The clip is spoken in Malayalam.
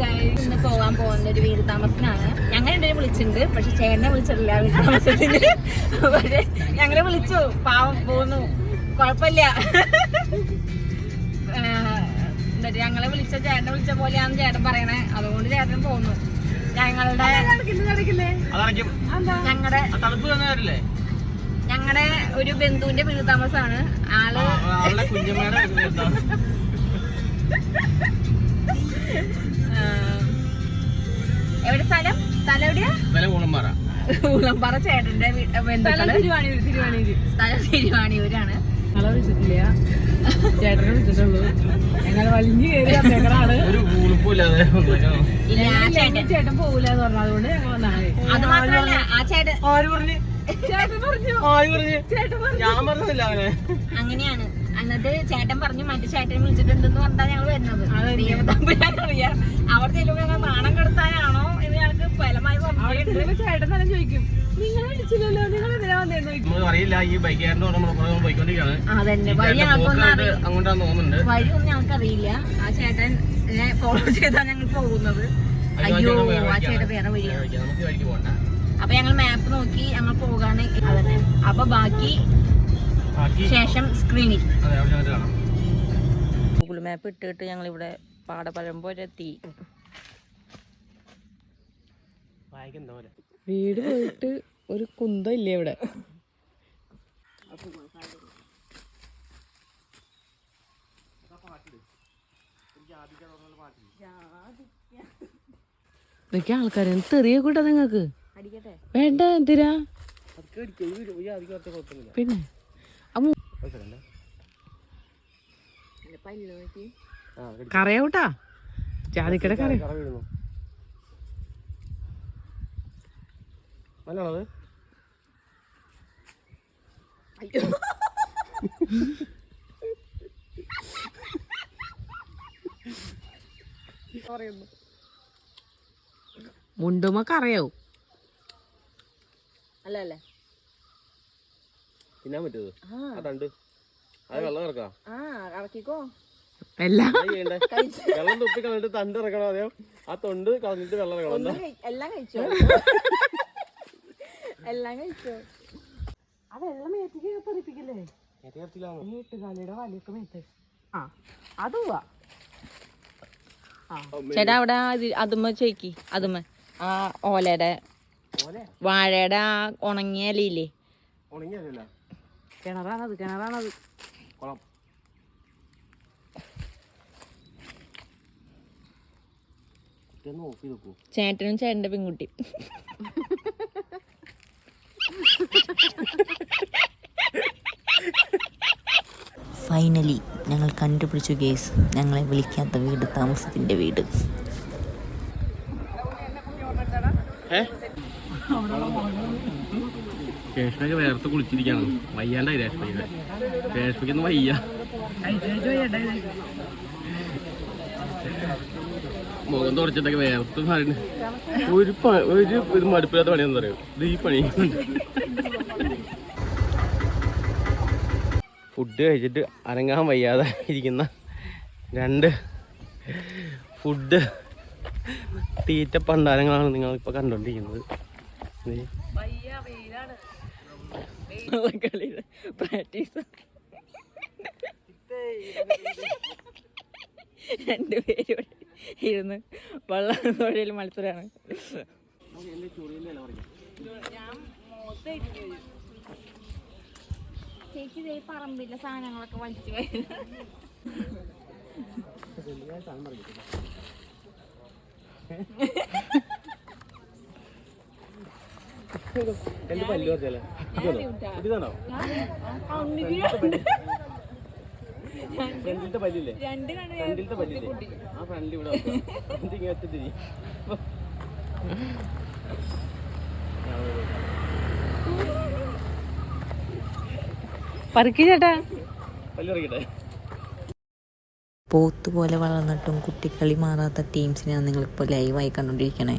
guys, ഇന്ന് പോകാൻ പോകുന്ന ഒരു വീട് താമസത്തിനാണ് ഞങ്ങൾ രണ്ടുപേരും വിളിച്ചിട്ടുണ്ട്. പക്ഷെ ചേട്ടനെ വിളിച്ചിട്ടില്ല വീട് താമസത്തിന് പക്ഷെ ഞങ്ങളെ വിളിച്ചു. പാവം പോന്നു. കുഴപ്പമില്ല. എന്നിട്ട് ഞങ്ങളെ വിളിച്ച ചേട്ടനെ വിളിച്ച പോലെയാണ് ചേട്ടൻ പറയണേ. അതുകൊണ്ട് ചേട്ടൻ പോന്നു. ഞങ്ങളുടെ ഞങ്ങളുടെ ഞങ്ങളുടെ ഒരു ബന്ധുവിന്റെ വീട് താമസമാണ് ആൾ കുഞ്ഞമ്മയുടെ ഉളമ്പാറ ചേട്ടന്റെ ബന്ധുക്കൾ. സ്ഥലം തിരുവാണിയൂരാണ്. ചേട്ടനെ വിളിച്ചിട്ടുള്ളൂ. ഞങ്ങൾ വലിഞ്ഞു കയറി വന്നേക്കണാണ്. ചേട്ടൻ പോകൂല എന്ന് പറഞ്ഞു. അതുകൊണ്ട് ഞങ്ങൾ വന്നാണ് അത് മാത്രല്ല ആ ചേട്ടൻ ആര് പറഞ്ഞു? ചേട്ടൻ പറഞ്ഞു. ആര് പറഞ്ഞു? ചേട്ടൻ പറഞ്ഞു. ഞാൻ പറഞ്ഞില്ല അവനെ അങ്ങനെയാണ്. എന്നിട്ട് ചേട്ടൻ പറഞ്ഞു മറ്റു ചേട്ടൻ വിളിച്ചിട്ടുണ്ടെന്ന് പറഞ്ഞാൽ ഞങ്ങൾ അറിയില്ല. ഈ നമ്മൾ പുറകെ പോയിക്കൊണ്ടിരിക്കുകയാണ്. അങ്ങോട്ടാന്ന് തോന്നുന്നുണ്ട്. വഴിയൊന്നും ഞങ്ങൾക്കറിയില്ല. ആ ചേട്ടൻ ഫോളോ ചെയ്താ ഞങ്ങൾ പോകുന്നത്. അയ്യോ, ആ ചേട്ടൻ. വേറെ വഴിയാണ് അപ്പൊ ഞങ്ങൾ മാപ്പ് നോക്കി ഞങ്ങൾ പോകാണ്. അതന്നെ അപ്പൊ ബാക്കി ശേഷം സ്ക്രീനിൽ ഗൂഗിൾ മാപ്പ് ഇട്ടിട്ട് ഞങ്ങൾ ഇവിടെ പാടപഴമ്പോരെത്തി വീട് പോയിട്ട് ഒരു കുന്തം ഇല്ലേ ഇവിടെ? ഇതൊക്കെ ആൾക്കാരെ. തെറിയ കൂട്ടാ നിങ്ങക്ക്? വേണ്ട എന്തിനാ? പിന്നെ? കറയാവൂട്ടാ? ജാതിക്കട കറ. കറ മുണ്ടുമൊക്കെ അറിയാവൂ മുണ്ടുമ്പോ കറയാവും. അല്ല അല്ലേ തിന്നാൻ പറ്റുമത് ആ. തണ്ട്. അത് വെള്ളം ഇറക്കാം ആ ഇറക്കിക്കോ എല്ലാം. വെള്ളം തുപ്പി കളഞ്ഞിട്ട് തണ്ട് ഇറക്കണം അതെയോ ആ തൊണ്ട് കളഞ്ഞിട്ട് വെള്ളം ഇറക്കണം? എല്ലാം കഴിച്ചോ? എല്ലാം കഴിച്ചോ ആ വെള്ളം മേത്തേക്ക് തെറിപ്പിക്കില്ലേ? വലിയൊക്കെ മേത്ത്. ആ ചേട്ടാ അവിടെ അതുമ്മ ചേക്കി അതുമ്മ. ആ. ഓലയുടെ. വാഴയുടെ ആ ഉണങ്ങിയ ഇലയില്ലേ? കിണറാണത് കിണറാണത്. കുളം ചേട്ടനും ചേട്ടന്റെ പെൺകുട്ടി. ഫൈനലി ഞങ്ങൾ കണ്ടുപിടിച്ചു കേസ് ഞങ്ങളെ വിളിക്കാത്ത വീട് താമസത്തിന്റെ വീട്. രേഷ്മയൊക്കെ വേർത്ത് കുളിച്ചിരിക്കാണ്. വയ്യാണ്ടായി രേഷ്മയ്ക്ക്. രേഷ്മയ്ക്കൊന്നും വയ്യ. മുഖം തുടച്ചിട്ടൊക്കെ വേർത്ത് പറയുന്നത് ഒരു ഒരു ഒരു മടുപ്പില്ലാത്ത പണിയെന്ന് പറയും. ഇത് ഈ പണി. ഫുഡ് കഴിച്ചിട്ട് അനങ്ങാൻ വയ്യാതെ ഇരിക്കുന്ന രണ്ട് ഫുഡ് തീറ്റ പണ്ടാരങ്ങളാണ് നിങ്ങളിപ്പോൾ കണ്ടുകൊണ്ടിരിക്കുന്നത് കണ്ടോണ്ടിരിക്കുന്നത് പ്രാക്ടീസ് രണ്ടുപേരും ഇരുന്ന് വള്ളം തൊഴിൽ മത്സരമാണ് ചേച്ചി ഇതേ പറമ്പിലെ സാധനങ്ങളൊക്കെ വലിച്ചു എന്റെ പല്ല് കുറച്ചല്ലേ ഇതാണോ? ഫ്രണ്ടിലത്തെ പല്ലില്ലേ? ഫ്രണ്ടിലത്തെ പല്ലില്ലേ? ആ ഫ്രണ്ടിൽ ഇവിടെ ഇങ്ങനെ ഒറ്റ തിരി. പറിക്ക് ചേട്ടാ. പോത്ത് പോലെ വളർന്നിട്ടും കുട്ടിക്കളി മാറാത്ത ടീംസിനെയാണ് നിങ്ങളിപ്പോൾ ലൈവായി കണ്ടുകൊണ്ടിരിക്കണേ